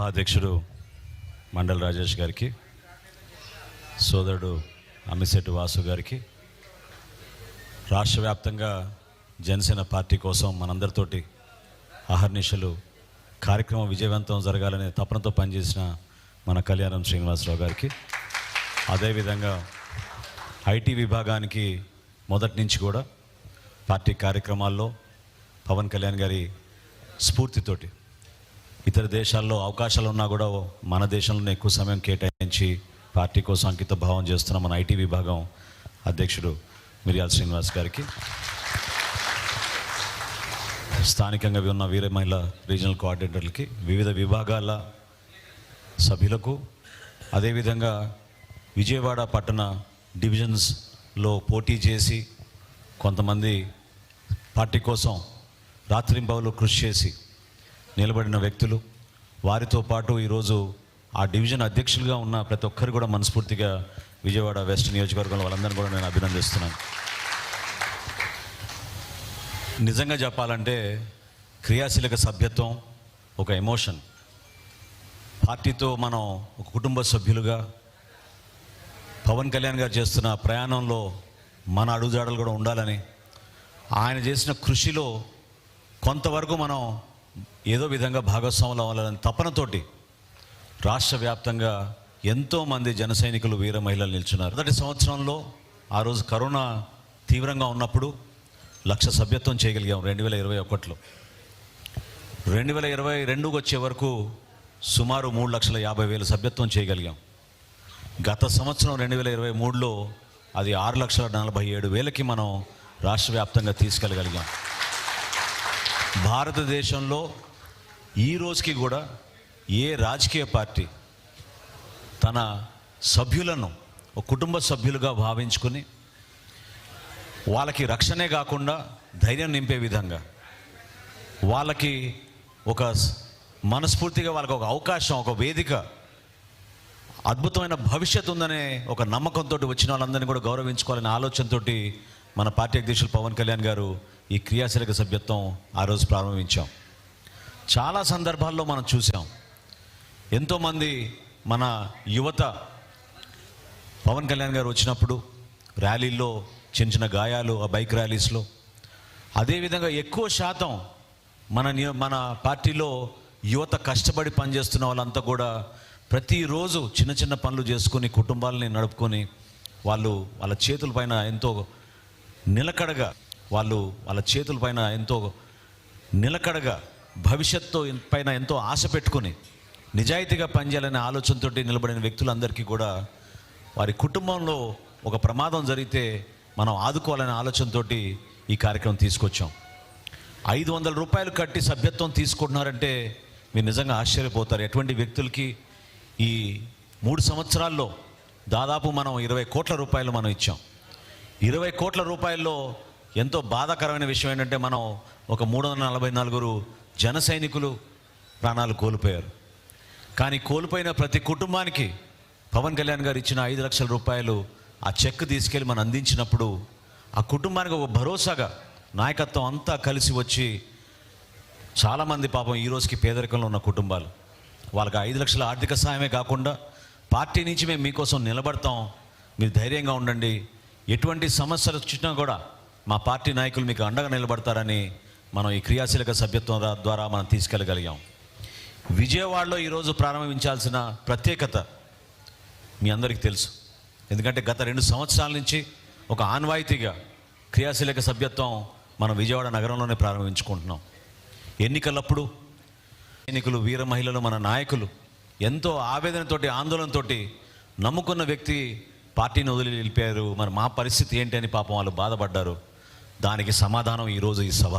ఉపాధ్యక్షుడు మండల రాజేష్ గారికి సోదరుడు అమిశెట్టి వాసు గారికి రాష్ట్ర వ్యాప్తంగా జనసేన పార్టీ కోసం మనందరితోటి అహర్నిశలు కార్యక్రమం విజయవంతం జరగాలనే తపనతో పనిచేసిన మన కళ్యాణం శ్రీనివాసరావు గారికి. అదేవిధంగా ఐటీ విభాగానికి మొదటి నుంచి కూడా పార్టీ కార్యక్రమాల్లో పవన్ కళ్యాణ్ గారి స్ఫూర్తితోటి ఇతర దేశాల్లో అవకాశాలు ఉన్నా కూడా మన దేశంలోనే ఎక్కువ సమయం కేటాయించి పార్టీ కోసం అంకిత భావం చేస్తున్న మన ఐటీ విభాగం అధ్యక్షుడు మిరియాల శ్రీనివాస్ గారికి. స్థానికంగా ఉన్న వీర మహిళ రీజనల్ కోఆర్డినేటర్లకి వివిధ విభాగాల సభ్యులకు అదేవిధంగా విజయవాడ పట్టణ డివిజన్స్లో పోటీ చేసి కొంతమంది పార్టీ కోసం రాత్రింబవలు కృషి చేసి నిలబడిన వ్యక్తులు. వారితో పాటు ఈరోజు ఆ డివిజన్ అధ్యక్షులుగా ఉన్న ప్రతి ఒక్కరు కూడా మనస్ఫూర్తిగా విజయవాడ వెస్ట్ నియోజకవర్గంలో వాళ్ళందరినీ కూడా నేను అభినందిస్తున్నాను. నిజంగా చెప్పాలంటే క్రియాశీలక సభ్యత్వం ఒక ఎమోషన్. పార్టీతో మనం ఒక కుటుంబ సభ్యులుగా పవన్ కళ్యాణ్ గారు చేస్తున్న ప్రయాణంలో మన అడుగుజాడలు కూడా ఉండాలని ఆయన చేసిన కృషిలో కొంతవరకు మనం ఏదో విధంగా భాగస్వాములు అవ్వాలని తపనతోటి రాష్ట్ర వ్యాప్తంగా ఎంతోమంది జన సైనికులు వీర మహిళలు నిల్చున్నారు. మొదటి సంవత్సరంలో ఆ రోజు కరోనా తీవ్రంగా ఉన్నప్పుడు లక్ష సభ్యత్వం చేయగలిగాం రెండు వేల ఇరవై ఒకటిలో. రెండు వేల ఇరవై రెండుకి వచ్చే వరకు సుమారు మూడు లక్షల యాభై వేల సభ్యత్వం చేయగలిగాం. గత సంవత్సరం రెండు వేల ఇరవై మూడులో అది ఆరు లక్షల నలభై ఏడు వేలకి మనం రాష్ట్ర వ్యాప్తంగా తీసుకెళ్ళగలిగాం. భారతదేశంలో ఈ రోజుకి కూడా ఏ రాజకీయ పార్టీ తన సభ్యులను ఒక కుటుంబ సభ్యులుగా భావించుకుని వాళ్ళకి రక్షణే కాకుండా ధైర్యం నింపే విధంగా వాళ్ళకి ఒక మనస్ఫూర్తిగా వాళ్ళకి ఒక అవకాశం ఒక వేదిక అద్భుతమైన భవిష్యత్తు ఉందనే ఒక నమ్మకంతో వచ్చిన వాళ్ళందరినీ కూడా గౌరవించుకోవాలనే ఆలోచనతోటి మన పార్టీ అధ్యక్షులు పవన్ కళ్యాణ్ గారు ఈ క్రియాశీలక సభ్యత్వం ఆ రోజు ప్రారంభించాం. చాలా సందర్భాల్లో మనం చూసాం ఎంతోమంది మన యువత పవన్ కళ్యాణ్ గారు వచ్చినప్పుడు ర్యాలీల్లో చిన్న చిన్న గాయాలు ఆ బైక్ ర్యాలీస్లో. అదేవిధంగా ఎక్కువ శాతం మన మన పార్టీలో యువత కష్టపడి పనిచేస్తున్న వాళ్ళంతా కూడా ప్రతిరోజు చిన్న చిన్న పనులు చేసుకుని కుటుంబాలని నడుపుకొని వాళ్ళు వాళ్ళ చేతుల పైన ఎంతో నిలకడగా వాళ్ళు వాళ్ళ చేతుల పైన ఎంతో నిలకడగా భవిష్యత్తు పైన ఎంతో ఆశ పెట్టుకొని నిజాయితీగా పనిచేయాలనే ఆలోచనతో నిలబడిన వ్యక్తులందరికీ కూడా వారి కుటుంబంలో ఒక ప్రమాదం జరిగితే మనం ఆదుకోవాలనే ఆలోచనతోటి ఈ కార్యక్రమం తీసుకొచ్చాం. ఐదు వందల రూపాయలు కట్టి సభ్యత్వం తీసుకుంటున్నారంటే మీరు నిజంగా ఆశ్చర్యపోతారు. ఎటువంటి వ్యక్తులకి ఈ మూడు సంవత్సరాల్లో దాదాపు మనం ఇరవై కోట్ల రూపాయలు మనం ఇచ్చాం. ఇరవై కోట్ల రూపాయల్లో ఎంతో బాధాకరమైన విషయం ఏంటంటే మనం ఒక మూడు వందల నలభై నలుగురు జన సైనికులు ప్రాణాలు కోల్పోయారు. కానీ కోల్పోయిన ప్రతి కుటుంబానికి పవన్ కళ్యాణ్ గారు ఇచ్చిన ఐదు లక్షల రూపాయలు ఆ చెక్ తీసుకెళ్ళి మనం అందించినప్పుడు ఆ కుటుంబానికి ఒక భరోసాగా నాయకత్వం అంతా కలిసి వచ్చి చాలామంది పాపం ఈ రోజుకి పేదరికంలో ఉన్న కుటుంబాలు. వాళ్ళకి ఐదు లక్షల ఆర్థిక సాయమే కాకుండా పార్టీ నుంచి మేము మీకోసం నిలబడతాం. మీరు ధైర్యంగా ఉండండి. ఎటువంటి సమస్యలు వచ్చినా కూడా మా పార్టీ నాయకులు మీకు అండగా నిలబడతారని మనం ఈ క్రియాశీలక సభ్యత్వం ద్వారా మనం తీసుకెళ్ళగలిగాం. విజయవాడలో ఈరోజు ప్రారంభించాల్సిన ప్రత్యేకత మీ అందరికీ తెలుసు. ఎందుకంటే గత రెండు సంవత్సరాల నుంచి ఒక ఆన్వాయితీగా క్రియాశీలక సభ్యత్వం మనం విజయవాడ నగరంలోనే ప్రారంభించుకుంటున్నాం. ఎన్నికలప్పుడు ఎన్నికలు వీర మహిళలు మన నాయకులు ఎంతో ఆవేదనతోటి ఆందోళనతోటి నమ్ముకున్న వ్యక్తి పార్టీని వదిలి వెళ్ళిపోయారు. మరి మా పరిస్థితి ఏంటి అని పాపం వాళ్ళు బాధపడ్డారు. దానికి సమాధానం ఈరోజు ఈ సభ.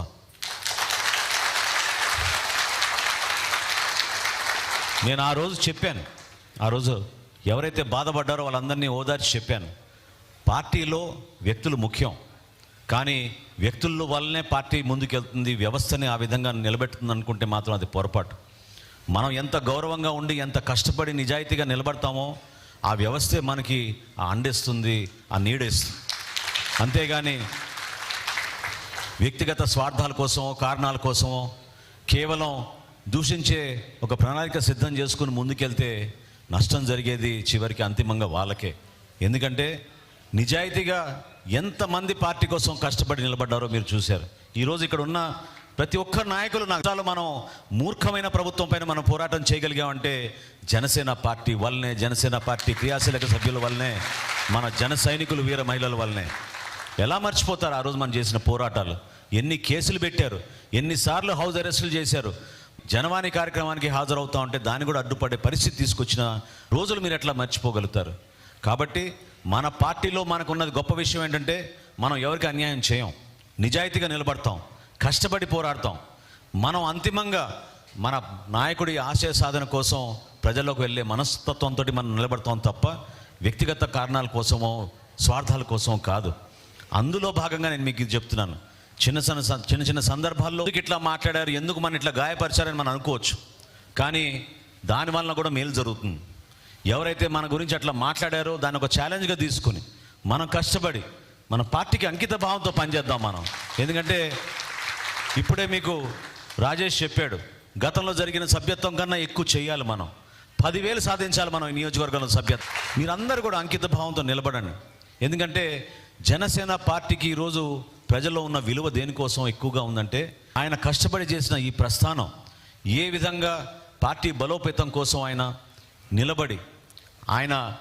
నేను ఆ రోజు చెప్పాను ఆ రోజు ఎవరైతే బాధపడ్డారో వాళ్ళందరినీ ఓదార్చి చెప్పాను. పార్టీలో వ్యక్తులు ముఖ్యం కానీ వ్యక్తుల వల్లనే పార్టీ ముందుకెళ్తుంది వ్యవస్థని ఆ విధంగా నిలబెడుతుంది అనుకుంటే మాత్రం అది పొరపాటు. మనం ఎంత గౌరవంగా ఉండి ఎంత కష్టపడి నిజాయితీగా నిలబడతామో ఆ వ్యవస్థే మనకి ఆ అండిస్తుంది ఆ నీడేస్తుంది. అంతేగాని వ్యక్తిగత స్వార్థాల కోసమో కారణాల కోసమో కేవలం దూషించే ఒక ప్రణాళిక సిద్ధం చేసుకుని ముందుకెళ్తే నష్టం జరిగేది చివరికి అంతిమంగా వాళ్ళకే. ఎందుకంటే నిజాయితీగా ఎంతమంది పార్టీ కోసం కష్టపడి నిలబడ్డారో మీరు చూశారు. ఈరోజు ఇక్కడ ఉన్న ప్రతి ఒక్క నాయకులు నగరాలు మనం మూర్ఖమైన ప్రభుత్వం పైన మనం పోరాటం చేయగలిగామంటే జనసేన పార్టీ వల్లనే జనసేన పార్టీ క్రియాశీలక సభ్యుల వల్లనే మన జన సైనికులు వీర మహిళల వల్లనే. ఎలా మర్చిపోతారు ఆ రోజు మనం చేసిన పోరాటాలు? ఎన్ని కేసులు పెట్టారు ఎన్నిసార్లు హౌస్ అరెస్టులు చేశారు జనవాణి కార్యక్రమానికి హాజరవుతా ఉంటే దాన్ని కూడా అడ్డుపడే పరిస్థితి తీసుకొచ్చిన రోజులు మీరు ఎట్లా మర్చిపోగలుగుతారు? కాబట్టి మన పార్టీలో మనకున్నది గొప్ప విషయం ఏంటంటే మనం ఎవరికి అన్యాయం చేయం నిజాయితీగా నిలబడతాం కష్టపడి పోరాడతాం. మనం అంతిమంగా మన నాయకుడి ఆశయ సాధన కోసం ప్రజల్లోకి వెళ్ళే మనస్తత్వంతో మనం నిలబడతాం తప్ప వ్యక్తిగత కారణాల కోసమో స్వార్థాల కోసం కాదు. అందులో భాగంగా నేను మీకు ఇది చెప్తున్నాను. చిన్న చిన్న చిన్న చిన్న సందర్భాల్లో ఇట్లా మాట్లాడారు ఎందుకు మనం ఇట్లా గాయపరిచారని మనం అనుకోవచ్చు. కానీ దాని వలన కూడా మేలు జరుగుతుంది. ఎవరైతే మన గురించి అట్లా మాట్లాడారో దాన్ని ఒక ఛాలెంజ్గా తీసుకుని మనం కష్టపడి మన పార్టీకి అంకిత భావంతో పనిచేద్దాం మనం. ఎందుకంటే ఇప్పుడే మీకు రాజేష్ చెప్పాడు గతంలో జరిగిన సభ్యత్వం కన్నా ఎక్కువ చేయాలి మనం. పదివేలు సాధించాలి మనం ఈ నియోజకవర్గంలో సభ్యత్వం మీరందరూ కూడా అంకిత భావంతో నిలబడండి. ఎందుకంటే జనసేన పార్టీకి ఈరోజు ప్రజల్లో ఉన్న విలువ దేనికోసం ఎక్కువగా ఉందంటే ఆయన కష్టపడి చేసిన ఈ ప్రస్థానం. ఏ విధంగా పార్టీ బలోపేతం కోసం ఆయన నిలబడి ఆయన